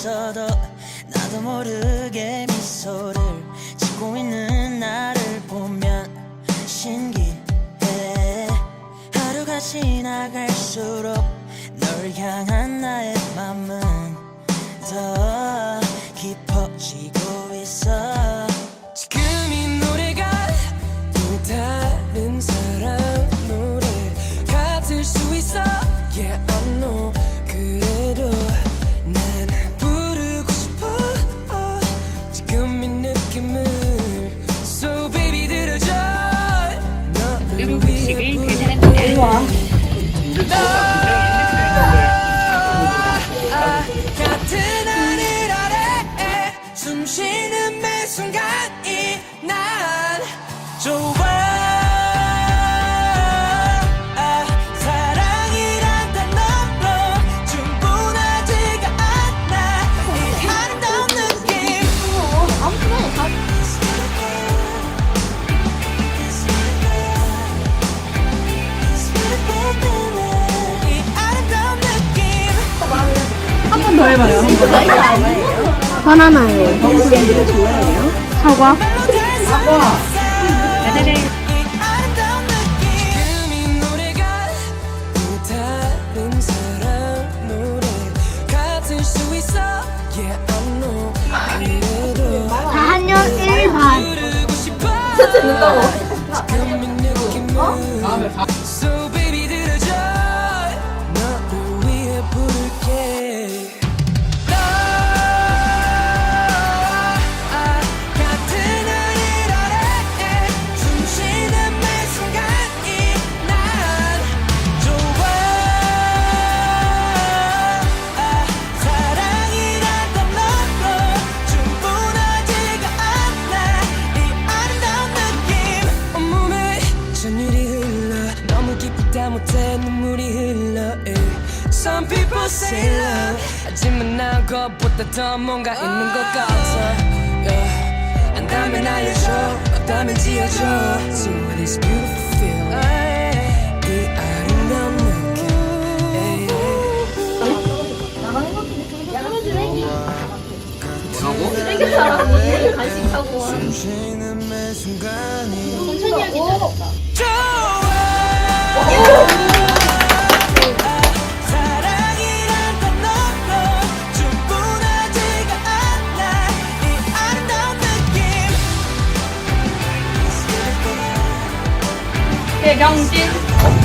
있어도 나도 모르게 미소를 짓고 있는 나를 보면 신기해. 하루가 지나갈수록 널 향한 나의 맘은 더 깊어지고 있어. 지금 부를게 같은 하늘 아래 숨 쉬는 매 순간이 난 좋아 바나나예요. 사과. 있어 Yeah I know 그래도 4학년 1반. 부르고 싶어 지금 이 느낌을 So baby 들어 say love. 하지만 난 그것보다 더 뭔가 있는 것 같아. Yeah. 안다면 알려줘. 없다면 지어줘. So what is beautiful feel 이 아름다운 느낌. yeah, yeah. 숨 쉬는 매 순간이 좋아 부족하고